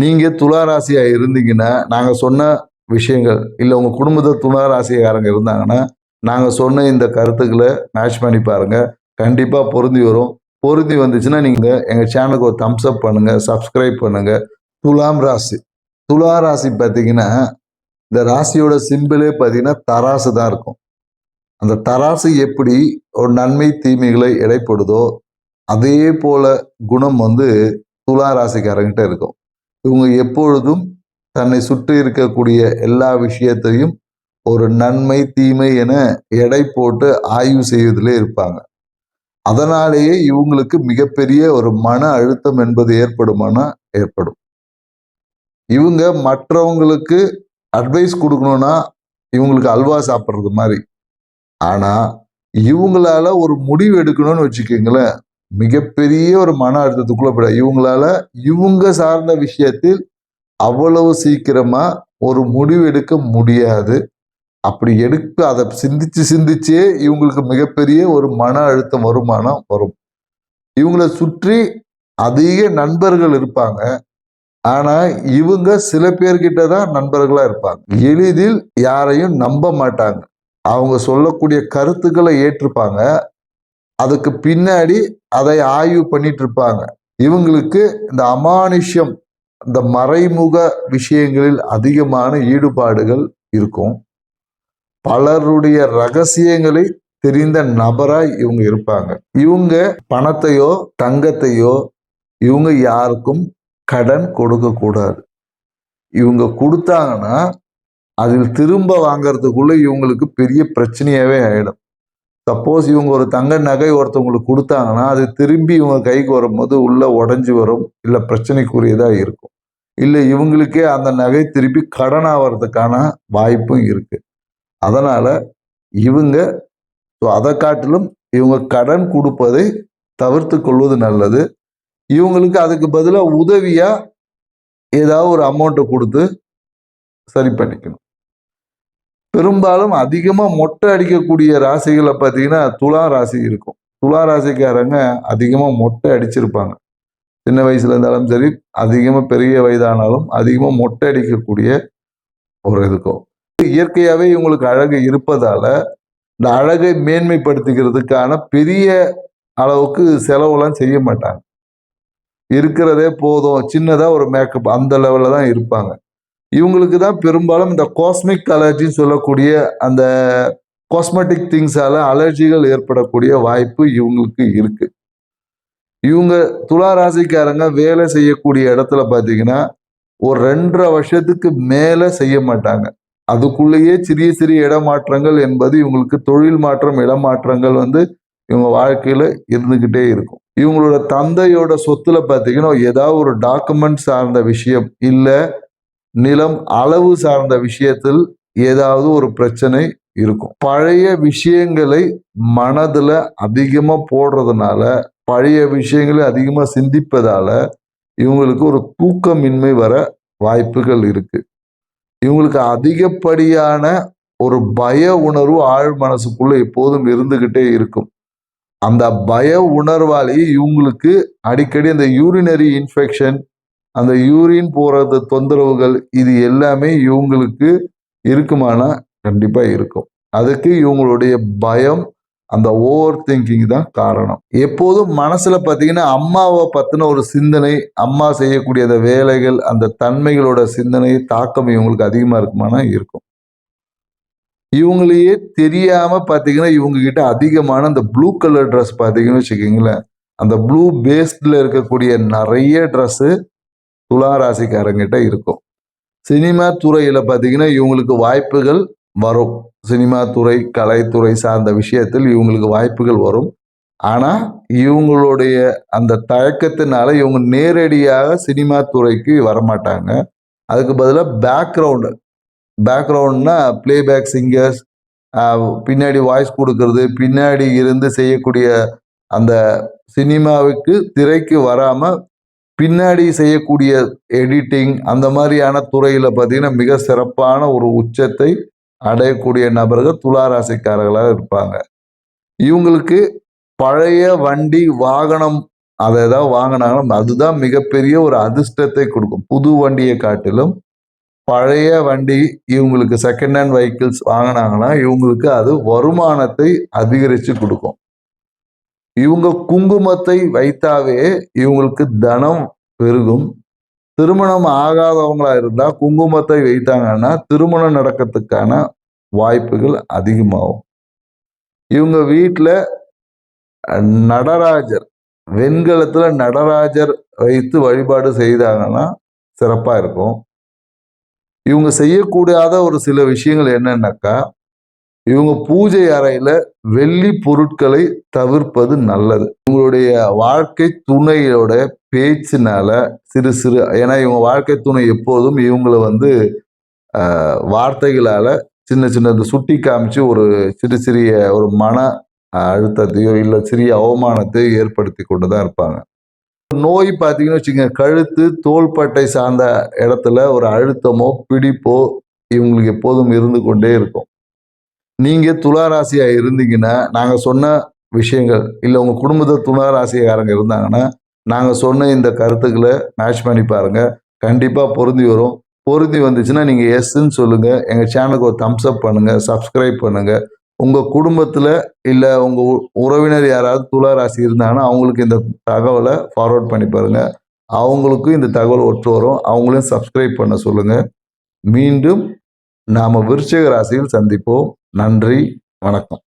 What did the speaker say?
நீங்கள் துளாராசியாக இருந்தீங்கன்னா நாங்கள் சொன்ன விஷயங்கள் இல்லை உங்கள் குடும்பத்தை துளாராசிக்காரங்க இருந்தாங்கன்னா நாங்கள் சொன்ன இந்த கருத்துக்களை மேட்ச் பண்ணி பாருங்கள் கண்டிப்பாக பொருந்தி வரும். பொருந்தி வந்துச்சுன்னா நீங்கள் எங்கள் சேனலுக்கு ஒரு தம்ஸ் அப் பண்ணுங்க சப்ஸ்கிரைப் பண்ணுங்கள் துலாம் ராசி. துலா ராசி பார்த்தீங்கன்னா இந்த ராசியோட சிம்பிளே பார்த்தீங்கன்னா தராசு தான் இருக்கும். அந்த தராசு எப்படி ஒரு நன்மை தீமைகளை எடைப்படுதோ அதே போல குணம் வந்து துலா ராசிக்காரங்கிட்ட இருக்கும். இவங்க எப்பொழுதும் தன்னை சுற்றி இருக்கக்கூடிய எல்லா விஷயத்தையும் ஒரு நன்மை தீமை என எடை போட்டு ஆய்வு செய்வதிலே இருப்பாங்க. அதனாலேயே இவங்களுக்கு மிகப்பெரிய ஒரு மன அழுத்தம் என்பது ஏற்படுமானா? ஏற்படும். இவங்க மற்றவங்களுக்கு அட்வைஸ் கொடுக்கணும்னா இவங்களுக்கு அல்வா சாப்பிட்றது மாதிரி. ஆனால் இவங்களால ஒரு முடிவு எடுக்கணும்னு வச்சுக்கோங்களேன். மிகப்பெரிய ஒரு மன அழுத்தத்துக்குள்ள போயிட இவங்களால இவங்க சார்ந்த விஷயத்தில் அவ்வளவு சீக்கிரமா ஒரு முடிவு எடுக்க முடியாது. அப்படி எடுக்க அதை சிந்திச்சு சிந்திச்சே இவங்களுக்கு மிகப்பெரிய ஒரு மன அழுத்தம் வருமானம் வரும். இவங்களை சுற்றி அதிக நண்பர்கள் இருப்பாங்க. ஆனா இவங்க சில பேர்கிட்ட தான் நண்பர்களா இருப்பாங்க. எளிதில் யாரையும் நம்ப மாட்டாங்க. அவங்க சொல்லக்கூடிய கருத்துக்களை ஏற்றுப்பாங்க. அதுக்கு பின்னாடி அதை ஆய்வு பண்ணிட்டு இருப்பாங்க இவங்களுக்கு இந்த அமானுஷ்யம் இந்த மறைமுக விஷயங்களில் அதிகமான ஈடுபாடுகள் இருக்கும். பலருடைய ரகசியங்களை தெரிந்த நபராய் இவங்க இருப்பாங்க. இவங்க பணத்தையோ தங்கத்தையோ இவங்க யாருக்கும் கடன் கொடுக்க கூடாது. இவங்க கொடுத்தாங்கன்னா அதில் திரும்ப வாங்கறதுக்குள்ள இவங்களுக்கு பெரிய பிரச்சனையாவே ஆயிடும். சப்போஸ் இவங்க ஒரு தங்க நகை ஒருத்தவங்களுக்கு கொடுத்தாங்கன்னா அது திரும்பி இவங்க கைக்கு வரும்போது உள்ளே உடஞ்சி வரும். இல்லை பிரச்சனைக்குரியதாக இருக்கும். இல்லை இவங்களுக்கே அந்த நகை திருப்பி கடன் ஆகிறதுக்கான வாய்ப்பும் இருக்குது அதனால் இவங்க ஸோ அதை காட்டிலும் இவங்க கடன் கொடுப்பதை தவிர்த்து கொள்வது நல்லது. இவங்களுக்கு அதுக்கு பதிலாக உதவியாக ஏதாவது ஒரு அமௌண்ட்டை கொடுத்து சரி பண்ணிக்கணும். பெரும்பாலும் அதிகமாக மொட்டை அடிக்கக்கூடிய ராசிகளை பார்த்தீங்கன்னா துலா ராசி இருக்கும். துலா ராசிக்காரங்க அதிகமாக மொட்டை அடிச்சிருப்பாங்க. சின்ன வயசுல இருந்தாலும் சரி அதிகமாக பெரிய வயதானாலும் அதிகமாக மொட்டை அடிக்கக்கூடிய ஒரு இருக்கும் இயற்கையாகவே இவங்களுக்கு அழகு இருப்பதால இந்த அழகை மேன்மைப்படுத்திக்கிறதுக்கான பெரிய அளவுக்கு செலவுலாம் செய்ய மாட்டாங்க. இருக்கிறதே போதும். சின்னதாக ஒரு மேக்கப் அந்த லெவலில் தான் இருப்பாங்க. இவங்களுக்கு தான் பெரும்பாலும் இந்த காஸ்மிக் அலர்ஜின்னு சொல்லக்கூடிய அந்த காஸ்மெட்டிக் திங்ஸால அலர்ஜிகள் ஏற்படக்கூடிய வாய்ப்பு இவங்களுக்கு இருக்கு. இவங்க துலா ராசிக்காரங்க வேலை செய்யக்கூடிய இடத்துல பார்த்தீங்கன்னா ஒரு ரெண்டரை வருஷத்துக்கு மேலே செய்ய மாட்டாங்க. அதுக்குள்ளேயே சிறிய சிறிய இடமாற்றங்கள் என்பது இவங்களுக்கு தொழில் மாற்றம் இடமாற்றங்கள் வந்து இவங்க வாழ்க்கையில் இருந்துக்கிட்டே இருக்கும். இவங்களோட தந்தையோட சொத்துல பார்த்தீங்கன்னா ஏதாவது ஒரு டாக்குமெண்ட் சார்ந்த விஷயம் இல்லை நிலம் அளவு சார்ந்த விஷயத்தில் ஏதாவது ஒரு பிரச்சனை இருக்கும். பழைய விஷயங்களை மனதுல அதிகமா போடுறதுனால பழைய விஷயங்களை அதிகமா சிந்திப்பதால இவங்களுக்கு ஒரு தூக்கமின்மை வர வாய்ப்புகள் இருக்கு. இவங்களுக்கு அதிகப்படியான ஒரு பய உணர்வு ஆழ் மனசுக்குள்ள எப்போதும் இருந்துகிட்டே இருக்கும். அந்த பய உணர்வாலேயே இவங்களுக்கு அடிக்கடி அந்த யூரினரி இன்ஃபெக்ஷன் அந்த யூரின் போறது தொந்தரவுகள் இது எல்லாமே இவங்களுக்கு இருக்குமானா கண்டிப்பாக இருக்கும். அதுக்கு இவங்களுடைய பயம் அந்த ஓவர் திங்கிங் தான் காரணம். எப்போதும் மனசில் பார்த்தீங்கன்னா அம்மாவை பற்றின ஒரு சிந்தனை அம்மா செய்யக்கூடிய அந்த வேலைகள் அந்த தன்மைகளோட சிந்தனை தாக்கம் இவங்களுக்கு அதிகமாக இருக்குமானா இருக்கும். இவங்களையே தெரியாம பார்த்தீங்கன்னா இவங்க கிட்ட அதிகமான அந்த ப்ளூ கலர் ட்ரெஸ் பார்த்தீங்கன்னு வச்சுக்கிங்களேன். அந்த ப்ளூ பேஸ்டில் இருக்கக்கூடிய நிறைய ட்ரெஸ்ஸு துலா ராசிக்காரங்கிட்ட இருக்கும். சினிமா துறையில் பார்த்தீங்கன்னா இவங்களுக்கு வாய்ப்புகள் வரும். சினிமா துறை கலைத்துறை சார்ந்த விஷயத்தில் இவங்களுக்கு வாய்ப்புகள் வரும். ஆனால் இவங்களுடைய அந்த தயக்கத்தினால இவங்க நேரடியாக சினிமா துறைக்கு வரமாட்டாங்க. அதுக்கு பதிலாக பேக்ரவுண்டு பேக்ரவுண்ட்னா பிளேபேக் சிங்கர்ஸ் பின்னாடி வாய்ஸ் கொடுக்கறது பின்னாடி இருந்து செய்யக்கூடிய அந்த சினிமாவுக்கு திரைக்கு வராமல் பின்னாடி செய்யக்கூடிய எடிட்டிங் அந்த மாதிரியான துறையில் பார்த்தீங்கன்னா மிக சிறப்பான ஒரு உச்சத்தை அடையக்கூடிய நபர்கள் துளாராசிக்காரர்களாக இருப்பாங்க. இவங்களுக்கு பழைய வண்டி வாகனம் அதை ஏதாவது வாங்கினாங்கன்னா அதுதான் மிகப்பெரிய ஒரு அதிர்ஷ்டத்தை கொடுக்கும். புது வண்டியை காட்டிலும் பழைய வண்டி இவங்களுக்கு செகண்ட் ஹேண்ட் வெஹிக்கிள்ஸ் வாங்கினாங்கன்னா இவங்களுக்கு அது வருமானத்தை அதிகரித்து கொடுக்கும். இவங்க குங்குமத்தை வைத்தாவே இவங்களுக்கு தனம் பெருகும். திருமணம் ஆகாதவங்களா இருந்தா குங்குமத்தை வைத்தாங்கன்னா திருமணம் நடக்கிறதுக்கான வாய்ப்புகள் அதிகமாகும். இவங்க வீட்டில் நடராஜர் வெண்கலத்தில் நடராஜர் வைத்து வழிபாடு செய்தாங்கன்னா சிறப்பாக இருக்கும். இவங்க செய்யக்கூடாத ஒரு சில விஷயங்கள் என்னன்னாக்கா இவங்க பூஜை அறையில வெள்ளி பொருட்களை தவிர்ப்பது நல்லது. இவங்களுடைய வாழ்க்கை துணையோட பேச்சினால சிறு சிறு ஏன்னா இவங்க வாழ்க்கை துணை எப்போதும் இவங்களை வந்து வார்த்தைகளால சின்ன சின்ன இந்த சுட்டி காமிச்சு ஒரு சிறு சிறிய ஒரு மன அழுத்தத்தையோ இல்லை சிறிய அவமானத்தையோ ஏற்படுத்தி கொண்டு தான் இருப்பாங்க. நோய் பார்த்தீங்கன்னு வச்சுக்கோங்க கழுத்து தோள்பட்டை சார்ந்த இடத்துல ஒரு அழுத்தமோ பிடிப்போ இவங்களுக்கு எப்போதும் இருந்து கொண்டே இருக்கும். நீங்க துளாராசியா இருந்தீங்கன்னா நாங்க சொன்ன விஷயங்கள் இல்லை உங்க குடும்பத்தில் துளாராசிக்காரங்க இருந்தாங்கன்னா நாங்க சொன்ன இந்த கருத்துக்களை மேட்ச் பண்ணி பாருங்க. கண்டிப்பா பொருந்தி வரும். பொருந்தி வந்துச்சுன்னா நீங்கள் எஸ்ன்னு சொல்லுங்கள் எங்கள் சேனலுக்கு ஒரு தம்ஸ் அப் பண்ணுங்கள் சப்ஸ்கிரைப் பண்ணுங்கள் உங்கள் குடும்பத்தில் இல்லை உங்கள் உறவினர் யாராவது துலா ராசி இருந்தாங்கன்னா அவங்களுக்கு இந்த தகவலை ஃபார்வர்ட் பண்ணி பாருங்க. அவங்களுக்கும் இந்த தகவல் ஒற்று வரும். அவங்களையும் சப்ஸ்கிரைப் பண்ண சொல்லுங்கள் மீண்டும் நாம் விருச்சக ராசியில் சந்திப்போம். நன்றி வணக்கம்.